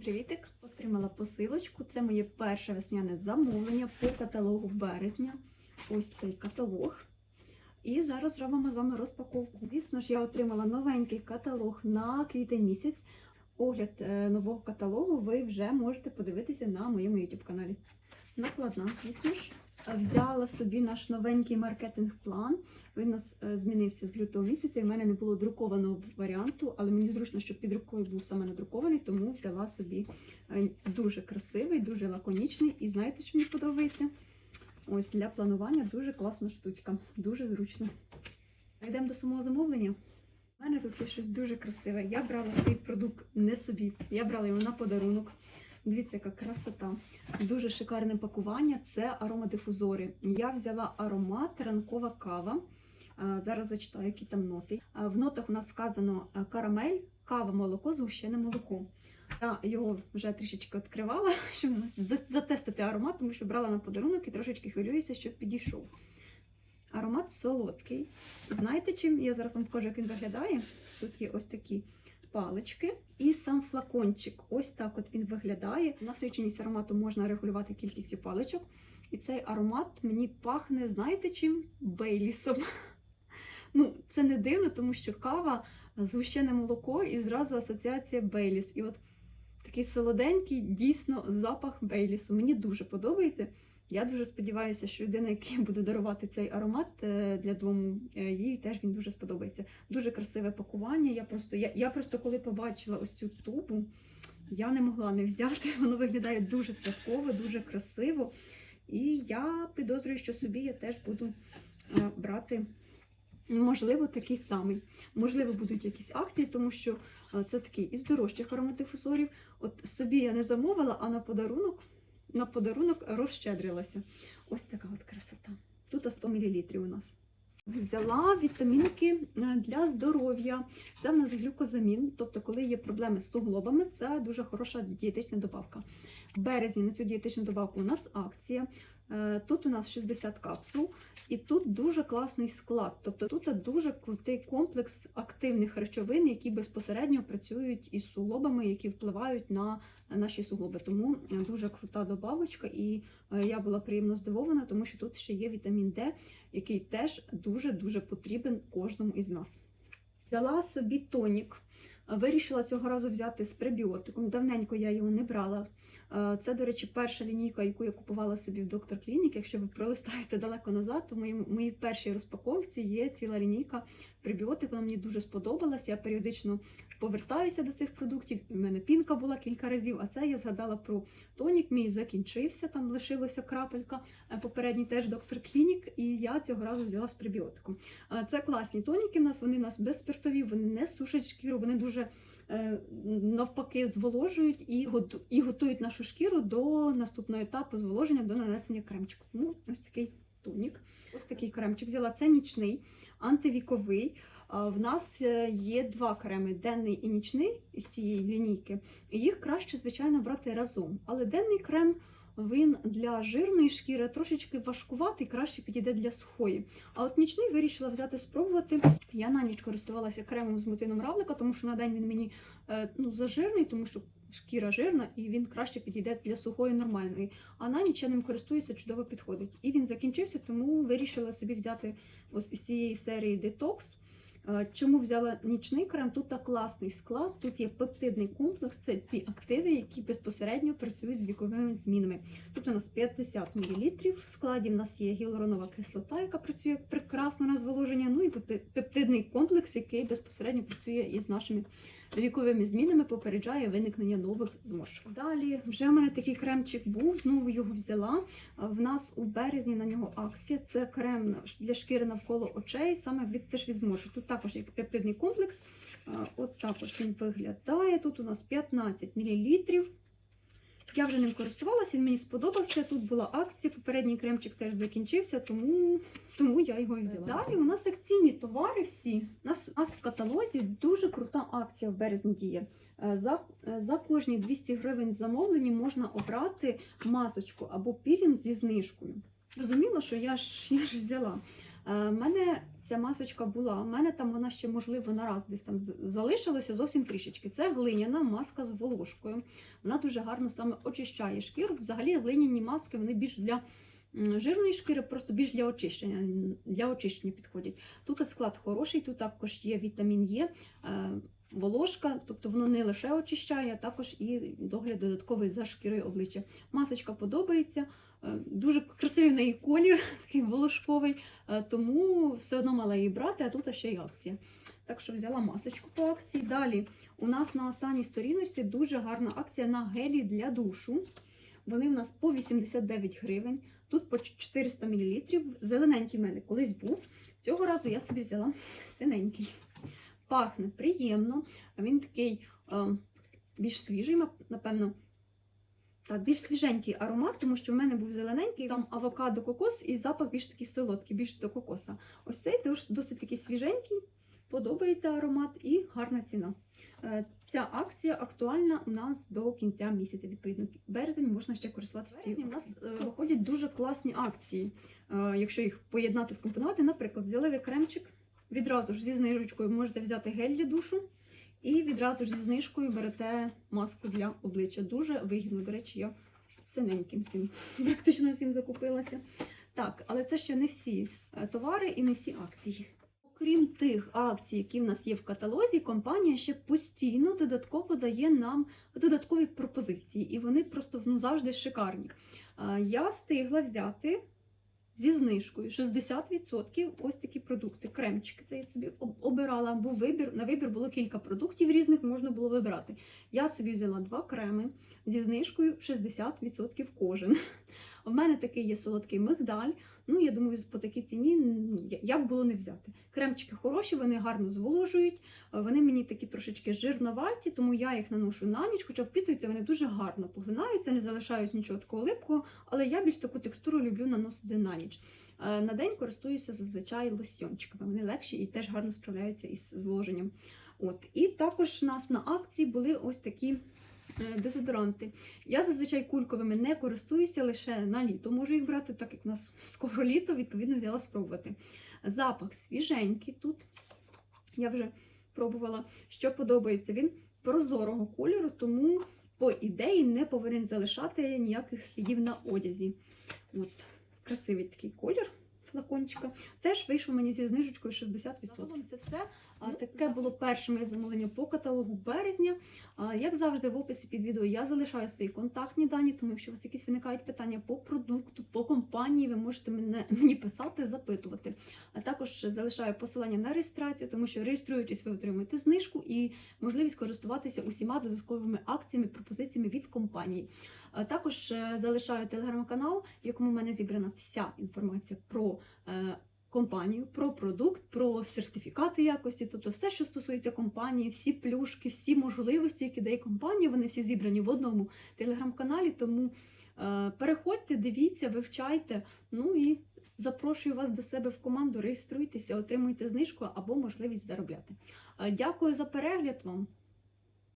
Привітик! Отримала посилочку. Це моє перше весняне замовлення по каталогу березня. Ось цей каталог. І зараз робимо з вами розпаковку. Звісно ж, я отримала новенький каталог на квітень місяць. Огляд е, нового каталогу ви вже можете подивитися на моєму YouTube каналі. Накладна, звісно ж. Взяла собі наш новенький маркетинг-план. Він у нас е, змінився з лютого місяця. в мене не було друкованого варіанту, але мені зручно, щоб під рукою був саме надрукований, тому взяла собі е, дуже красивий, дуже лаконічний. І знаєте, що мені подобається? Ось для планування дуже класна штучка, дуже зручно. Йдемо до самого замовлення. У мене тут є щось дуже красиве. Я брала цей продукт не собі, я брала його на подарунок. Дивіться, яка красота. Дуже шикарне пакування. Це аромадифузори. Я взяла аромат ранкова кава. Зараз зачитаю, які там ноти. В нотах у нас вказано карамель, кава, молоко, згущене молоко. Я його вже трішечки відкривала, щоб за- за- затестити аромат, тому що брала на подарунок і трошечки хвилююся, щоб підійшов. Аромат солодкий. Знаєте, чим я зараз вам покажу, як він виглядає? Тут є ось такі палички і сам флакончик. Ось так от він виглядає. Насиченість аромату можна регулювати кількістю паличок. І цей аромат мені пахне, знаєте чим? Бейлісом. Ну, це не дивно, тому що кава, згущене молоко і зразу асоціація Бейліс. І от такий солоденький, дійсно, запах Бейлісу. Мені дуже подобається. Я дуже сподіваюся, що людина, якій буду дарувати цей аромат е, для дому, е, їй теж він дуже сподобається. Дуже красиве пакування. Я просто, я, я просто коли побачила ось цю тубу, я не могла не взяти. Воно виглядає дуже святково, дуже красиво. І я підозрюю, що собі я теж буду е, брати. Можливо, такий самий. Можливо, будуть якісь акції, тому що це такий із дорожчих ароматифусорів. От собі я не замовила, а на подарунок на подарунок розщедрилася. Ось така от красота. Тут 100 мл у нас. Взяла вітамінки е, для здоров'я. Це в нас глюкозамін. Тобто, коли є проблеми з суглобами, це дуже хороша дієтична добавка. В березні на цю дієтичну добавку у нас акція. Е, Тут у нас 60 капсул, і тут дуже класний склад. Тобто тут дуже крутий комплекс активних речовин, які безпосередньо працюють із суглобами, які впливають на наші суглоби. Тому е, дуже крута добавочка, і е, я була приємно здивована, тому що тут ще є вітамін Д, який теж дуже-дуже потрібен кожному із нас. Взяла собі тонік. Вирішила цього разу взяти з пребіотиком. Давненько я його не брала. Е, Це, до речі, перша лінійка, яку я купувала собі в доктор Клінік. Якщо ви пролистаєте далеко назад, то в моїй, першій розпаковці є ціла лінійка пребіотик. Вона мені дуже сподобалась. Я періодично повертаюся до цих продуктів. У мене пінка була кілька разів, а це я згадала про тонік. Мій закінчився, там лишилося крапелька. Е, Попередній теж доктор Клінік, і я цього разу взяла з пребіотиком. Е, Це класні тоніки. У нас вони у нас безспиртові, вони не сушать шкіру, вони дуже е, навпаки зволожують і і готують нашу шкіру до наступного етапу зволоження, до нанесення кремчику. Тому ось такий тонік. Ось такий кремчик взяла. Це нічний, антивіковий. В нас е, є два креми денний і нічний із цієї лінійки. І їх краще, звичайно, брати разом. Але денний крем він для жирної шкіри трошечки важкуватий, краще підійде для сухої. А от нічний вирішила взяти спробувати. Я на ніч користувалася кремом з мутином равлика, тому що на день він мені е, ну, зажирний, тому що шкіра жирна, і він краще підійде для сухої нормальної. А на ніч я ним користуюся, чудово підходить. І він закінчився, тому вирішила собі взяти ось із цієї серії Detox. Чому взяла нічний крем? Тут так класний склад, тут є пептидний комплекс, це ті активи, які безпосередньо працюють з віковими змінами. Тут у нас 50 мл, в складі в нас є гіалуронова кислота, яка працює прекрасно на зволоження, ну і пептидний комплекс, який безпосередньо працює із нашими віковими змінами, попереджає виникнення нових зморшок. Далі вже в мене такий кремчик був, знову його взяла. В нас у березні на нього акція. Це крем для шкіри навколо очей, саме від теж від зморшок. Тут також є пептидний комплекс. От також він виглядає. Тут у нас 15 мл. Я вже ним користувалася, він мені сподобався. Тут була акція, попередній кремчик теж закінчився, тому, тому я його взяла. Далі у нас акційні товари всі. У нас, у нас в каталозі дуже крута акція в березні діє. Е, За, е, за кожні 200 гривень в замовленні можна обрати масочку або пілінг зі знижкою. Розуміло, що я ж, я ж взяла. Е, в мене ця масочка була, у мене там вона ще, можливо, нараз десь там залишилася зовсім трішечки. Це глиняна маска з волошкою. Вона дуже гарно саме очищає шкіру. Взагалі глиняні маски вони більш для жирної шкіри, просто більш для очищення. Для очищення підходять. Тут склад хороший, тут також є вітамін е, волошка, тобто воно не лише очищає, а також і догляд додатковий за шкірою обличчя. Масочка подобається. е, Дуже красивий в неї колір, такий волошковий, е, тому все одно мала її брати, а тут ще й акція. Так що взяла масочку по акції. Далі у нас на останній сторіночці дуже гарна акція на гелі для душу. Вони в нас по 89 гривень, тут по 400 мл. Зелененький в мене колись був. Цього разу я собі взяла синенький. Пахне приємно, а він такий е, більш свіжий, напевно. Так, більш свіженький аромат, тому що в мене був зелененький, там авокадо, кокос і запах більш такий солодкий, більш до кокоса. Ось цей досить такий свіженький, подобається аромат і гарна ціна. Е, Ця акція актуальна у нас до кінця місяця. Відповідно, березень можна ще користуватися цією. У нас е, виходять дуже класні акції. Якщо їх поєднати, скомпонувати, наприклад, взяли ви кремчик, відразу ж зі знижечкою можете взяти гель для душу. І відразу ж зі знижкою берете маску для обличчя. Дуже вигідно. До речі, я синеньким всім, практично всім закупилася. Так, але це ще не всі е, товари і не всі акції. Окрім тих акцій, які в нас є в каталозі, компанія ще постійно додатково дає нам додаткові пропозиції, і вони просто ну, завжди шикарні. Е, Я встигла взяти зі знижкою 60% ось такі продукти, кремчики. Це я собі об- обирала, бо вибір, на вибір було кілька продуктів різних, можна було вибирати. Я собі взяла два креми зі знижкою 60% кожен. У мене такий є солодкий мигдаль. Ну, я думаю, по такій ціні я- як було не взяти. Кремчики хороші, вони гарно зволожують, е, вони мені такі трошечки жирноваті, тому я їх наношу на ніч, хоча впітуються вони дуже гарно поглинаються, не залишають нічого такого липкого, але я більш таку текстуру люблю наносити на ніч. Е, На день користуюся зазвичай лосьйончиками. Вони легші і теж гарно справляються із зволоженням. От. І також у нас на акції були ось такі дезодоранти. Я зазвичай кульковими не користуюся, лише на літо можу їх брати, так як у нас скоро літо, відповідно, взяла спробувати. Запах свіженький тут. Я вже пробувала, що подобається. Він прозорого кольору, тому, по ідеї, не повинен залишати ніяких слідів на одязі. От, красивий такий колір флакончика. Теж вийшов мені зі знижечкою 60%. Загалом це все. А, Таке було перше моє замовлення по каталогу березня. Як завжди, в описі під відео я залишаю свої контактні дані, тому якщо у вас якісь виникають питання по продукту, по компанії, ви можете мене, мені писати, запитувати. А також залишаю посилання на реєстрацію, тому що реєструючись, ви отримуєте знижку і можливість користуватися усіма додатковими акціями, пропозиціями від компанії. А Також е, залишаю телеграм-канал, в якому в мене зібрана вся інформація про компанію, про продукт, про сертифікати якості, тобто все, що стосується компанії, всі плюшки, всі можливості, які дає компанія, вони всі зібрані в одному телеграм-каналі. Тому е, переходьте, дивіться, вивчайте. Ну і запрошую вас до себе в команду, реєструйтеся, отримуйте знижку або можливість заробляти. Е, Дякую за перегляд вам.